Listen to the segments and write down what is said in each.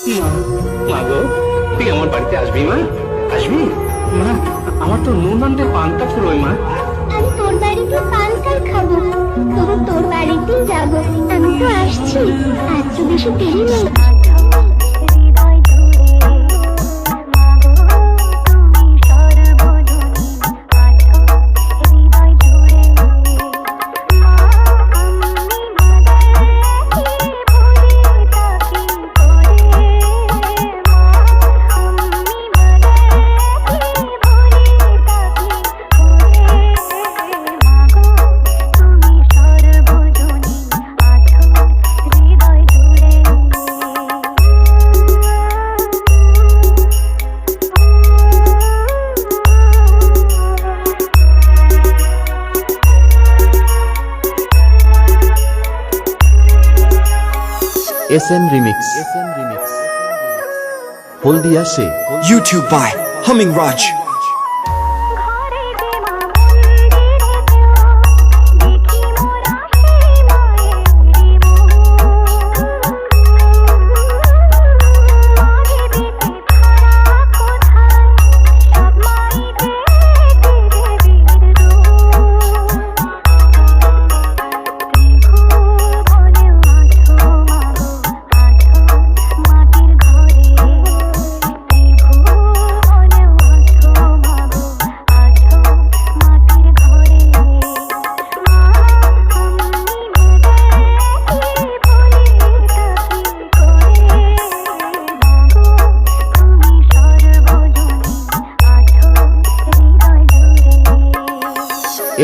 মা। গো তুই আমার বাড়িতে আসবি মা? আসবি? মা আমার তো নুন আনতে পান্তা ফুরোয় মা। আমি তোর বাড়িতে পানকাল খাব। তবু তোর বাড়িতেই যাব। আমি তো আসছি। আজ তো বেশি দেরি নেই। S M remix S M remix Haldia say YouTube by Humming Raj.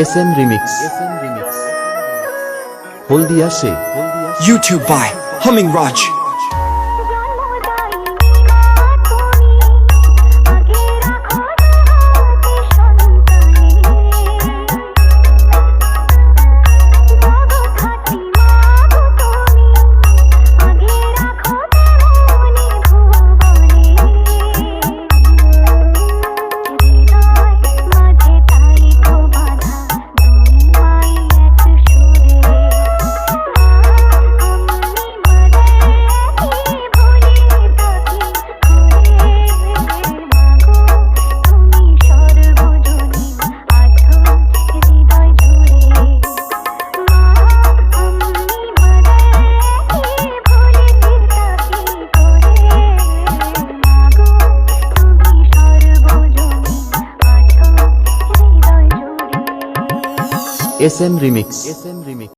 S M remix Haldia say YouTube by Humming Raj. S M remix.